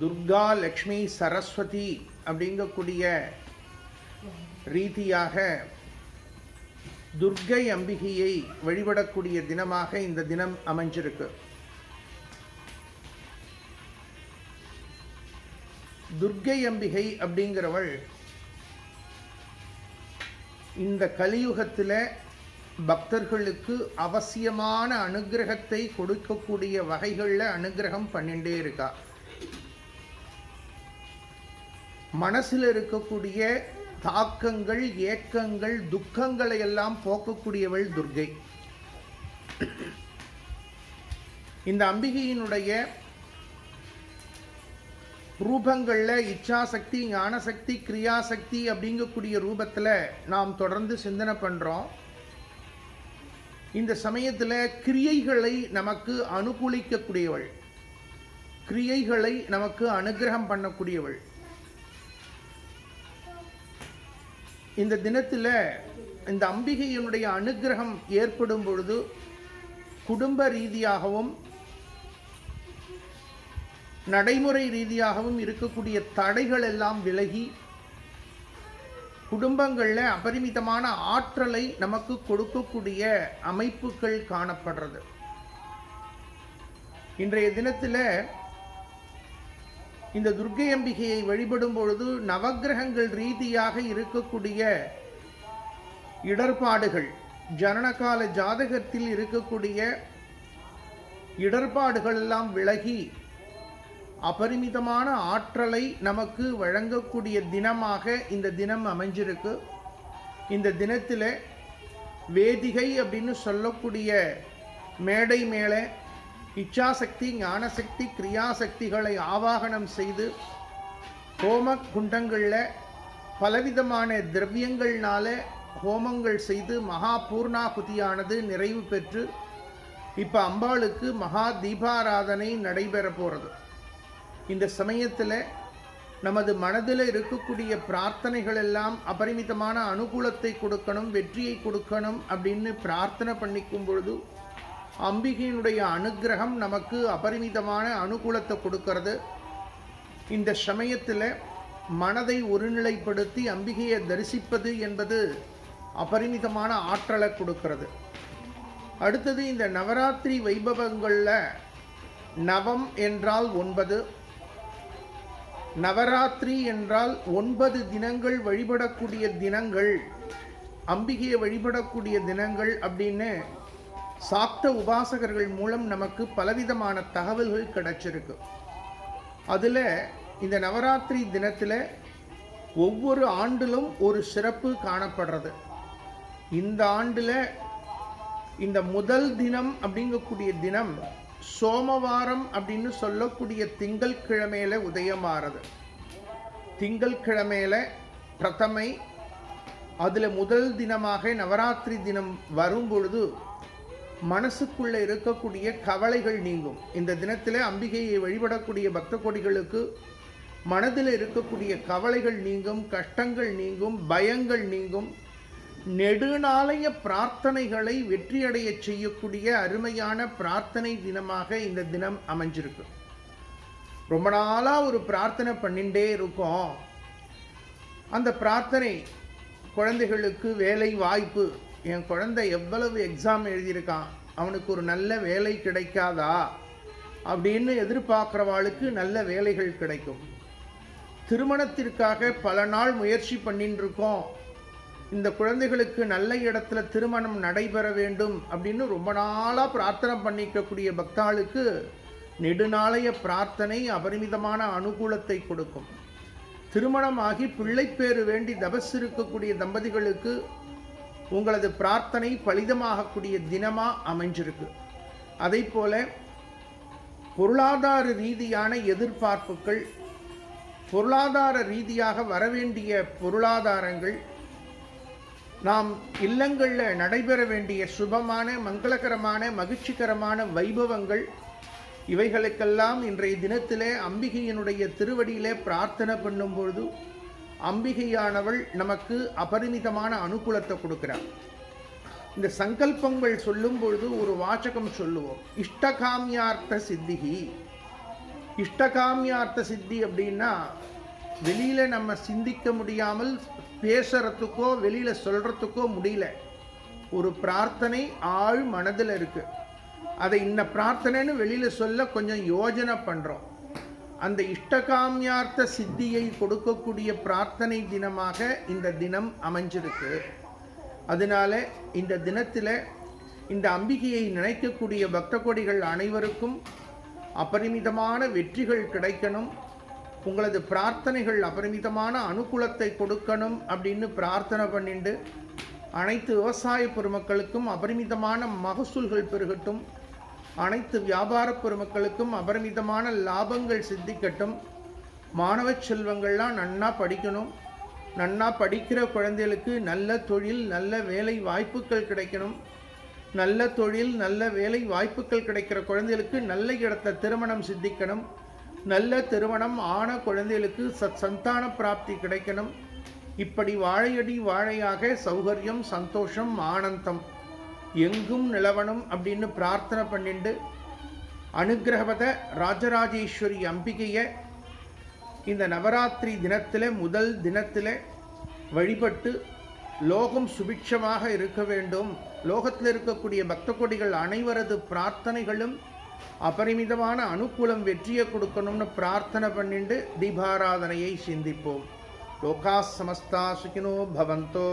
துர்கா லக்ஷ்மி சரஸ்வதி அப்படிங்கக்கூடிய ரீதியாக துர்க்கை அம்பிகையை வழிபடக்கூடிய தினமாக இந்த தினம் அமைஞ்சிருக்கு. துர்க்கை அம்பிகை அப்படிங்கிறவள் இந்த கலியுகத்தில் பக்தர்களுக்கு அவசியமான அனுகிரகத்தை கொடுக்கக்கூடிய வகைகளில் அனுகிரகம் பண்ணிகிட்டே இருக்கா. மனசில் இருக்கக்கூடிய தாக்கங்கள் ஏக்கங்கள் துக்கங்களை எல்லாம் போக்கக்கூடியவள் துர்கை இந்த அம்பிகையினுடைய ரூபங்களில் இச்சாசக்தி ஞானசக்தி கிரியாசக்தி அப்படிங்கக்கூடிய ரூபத்தில் நாம் தொடர்ந்து சிந்தனை பண்ணுறோம் இந்த சமயத்தில் கிரியைகளை நமக்கு அனுகூலிக்கக்கூடியவள். கிரியைகளை நமக்கு அனுகிரகம் பண்ணக்கூடியவள். இந்த தினத்தில் இந்த அம்பிகையினுடைய அனுகிரகம் ஏற்படும் பொழுது குடும்ப ரீதியாகவும் நடைமுறை ரீதியாகவும் இருக்கக்கூடிய தடைகள் எல்லாம் விலகி குடும்பங்களில் அபரிமிதமான ஆற்றலை நமக்கு கொடுக்கக்கூடிய அமைப்புகள் காணப்படுறது. இன்றைய தினத்தில் இந்த துர்க்கை அம்பிகையை வழிபடும் பொழுது நவக்கிரகங்கள் ரீதியாக இருக்கக்கூடிய இடர்பாடுகள் ஜனனகால ஜாதகத்தில் இருக்கக்கூடிய இடர்பாடுகள் எல்லாம் விலகி அபரிமிதமான ஆற்றலை நமக்கு வழங்கக்கூடிய தினமாக இந்த தினம் அமைஞ்சிருக்கு. இந்த தினத்தில் வேதிகை அப்படின்னு சொல்லக்கூடிய மேடை மேலே இச்சாசக்தி ஞானசக்தி கிரியாசக்திகளை ஆவாகனம் செய்து ஹோம குண்டங்களில் பலவிதமான திரவியங்கள்னால ஹோமங்கள் செய்து மகா பூர்ணாகுதியானது நிறைவு பெற்று இப்போ அம்பாளுக்கு மகா தீபாராதனை நடைபெற போகிறது இந்த சமயத்தில் நமது மனதில் இருக்கக்கூடிய பிரார்த்தனைகள் எல்லாம் அபரிமிதமான அனுகூலத்தை கொடுக்கணும் வெற்றியை கொடுக்கணும் அப்படின்னு பிரார்த்தனை பண்ணிக்கும் பொழுது அம்பிகையினுடைய அனுகிரகம் நமக்கு அபரிமிதமான அனுகூலத்தை கொடுக்கறது. இந்த சமயத்தில் மனதை ஒருநிலைப்படுத்தி அம்பிகையை தரிசிப்பது என்பது அபரிமிதமான ஆற்றலை கொடுக்கிறது. அடுத்தது இந்த நவராத்திரி வைபவங்களில் நவம் என்றால் ஒன்பது. நவராத்திரி என்றால் ஒன்பது தினங்கள் வழிபடக்கூடிய தினங்கள் அம்பிகையை வழிபடக்கூடிய தினங்கள் அப்படின்னு சாக்த உபாசகர்கள் மூலம் நமக்கு பலவிதமான தகவல்கள் கிடச்சிருக்கு. அதில் இந்த நவராத்திரி தினத்தில் ஒவ்வொரு ஆண்டிலும் ஒரு சிறப்பு காணப்படுறது. இந்த ஆண்டில் இந்த முதல் தினம் அப்படிங்கக்கூடிய தினம் சோமவாரம் அப்படின்னு சொல்லக்கூடிய திங்கள் கிழமையில் உதயமாறது. திங்கள் கிழமையில் பிரதமை அதில் முதல் தினமாக நவராத்திரி தினம் வரும் பொழுது மனசுக்குள்ளே இருக்கக்கூடிய கவலைகள் நீங்கும். இந்த தினத்தில் அம்பிகையை வழிபடக்கூடிய பக்த கோடிகளுக்கு மனதில் இருக்கக்கூடிய கவலைகள் நீங்கும் கஷ்டங்கள் நீங்கும் பயங்கள் நீங்கும். நெடுநாளைய பிரார்த்தனைகளை வெற்றியடைய செய்யக்கூடிய அருமையான பிரார்த்தனை தினமாக இந்த தினம் அமைஞ்சிருக்கு. ரொம்ப நாளாக ஒரு பிரார்த்தனை பண்ணிகிட்டே இருக்கோம். அந்த பிரார்த்தனை குழந்தைகளுக்கு வேலை வாய்ப்பு என் குழந்தை எவ்வளவு எக்ஸாம் எழுதியிருக்கான்? அவனுக்கு ஒரு நல்ல வேலை கிடைக்காதா? அப்படின்னு எதிர்பார்க்குறவாளுக்கு நல்ல வேலைகள் கிடைக்கும். திருமணத்திற்காக பல நாள் முயற்சி பண்ணிட்டு இருக்கோம் இந்த குழந்தைகளுக்கு நல்ல இடத்துல திருமணம் நடைபெற வேண்டும் அப்படின்னு ரொம்ப நாளாக பிரார்த்தனை பண்ணிக்கக்கூடிய பக்தாளுக்கு நெடுநாளைய பிரார்த்தனை அபரிமிதமான அனுகூலத்தை கொடுக்கும். திருமணமாகி பிள்ளைப்பேறு வேண்டி தபஸ் இருக்கக்கூடிய தம்பதிகளுக்கு உங்களது பிரார்த்தனை பலிதமாகக்கூடிய தினமாக அமைஞ்சிருக்கு. அதை போல பொருளாதார ரீதியான எதிர்பார்ப்புகள் பொருளாதார ரீதியாக வரவேண்டிய பொருளாதாரங்கள் நாம் இல்லங்களில் நடைபெற வேண்டிய சுபமான மங்களகரமான மகிழ்ச்சிகரமான வைபவங்கள் இவைகளுக்கெல்லாம் இன்றைய தினத்திலே அம்பிகையினுடைய திருவடியிலே பிரார்த்தனை பண்ணும்பொழுது அம்பிகையானவள் நமக்கு அபரிமிதமான அனுகூலத்தை கொடுக்கிறார் இந்த சங்கல்பங்கள் சொல்லும் பொழுது ஒரு வாசகம் சொல்லுவோம். இஷ்டகாமியார்த்த சித்திகி இஷ்டகாமியார்த்த சித்தி அப்படின்னா வெளியில் நம்ம சிந்திக்க முடியாமல் பேசுறதுக்கோ வெளியில் சொல்கிறதுக்கோ முடியல. ஒரு பிரார்த்தனை ஆழ் மனதில் இருக்குது அதை இந்த பிரார்த்தனைன்னு வெளியில் சொல்ல கொஞ்சம் யோஜனை பண்ணுறோம் அந்த இஷ்டகாமியார்த்த சித்தியை கொடுக்கக்கூடிய பிரார்த்தனை தினமாக இந்த தினம் அமைஞ்சிருக்கு. அதனால இந்த தினத்தில் இந்த அம்பிகையை நினைக்கக்கூடிய பக்த கோடிகள் அனைவருக்கும் அபரிமிதமான வெற்றிகள் கிடைக்கணும். உங்களது பிரார்த்தனைகள் அபரிமிதமான அனுகூலத்தை கொடுக்கணும் அப்படின்னு பிரார்த்தனை பண்ணிண்டு அனைத்து விவசாய பெருமக்களுக்கும் அபரிமிதமான மகசூல்கள் பெருகட்டும். அனைத்து வியாபார பெருமக்களுக்கும் அபரிமிதமான லாபங்கள் சித்திக்கட்டும். மாணவ செல்வங்கள்லாம் நன்னா படிக்கணும். நன்னா படிக்கிற குழந்தைகளுக்கு நல்ல தொழில் நல்ல வேலை வாய்ப்புகள் கிடைக்கணும். நல்ல தொழில் நல்ல வேலை வாய்ப்புகள் கிடைக்கிற குழந்தைகளுக்கு நல்ல இடத்த திருமணம் சித்திக்கணும். நல்ல திருமணம் ஆன குழந்தைகளுக்கு சத் சந்தான பிராப்தி கிடைக்கணும். இப்படி வாழையடி வாழையாக சௌகரியம் சந்தோஷம் ஆனந்தம். எங்கும் நிலவனம் அப்படின்னு பிரார்த்தனை பண்ணிண்டு அனுகிரகவத ராஜராஜேஸ்வரி அம்பிகையை இந்த நவராத்திரி தினத்தில் முதல் தினத்தில் வழிபட்டு லோகம் சுபிட்சமாக இருக்க வேண்டும். லோகத்தில் இருக்கக்கூடிய பக்த கொடிகள் அனைவரது பிரார்த்தனைகளும் அபரிமிதமான அனுகூலம் வெற்றியை கொடுக்கணும்னு பிரார்த்தனை பண்ணிட்டு தீபாராதனையை சிந்திப்போம். லோகா சமஸ்தா சுகினோ பவந்தோ.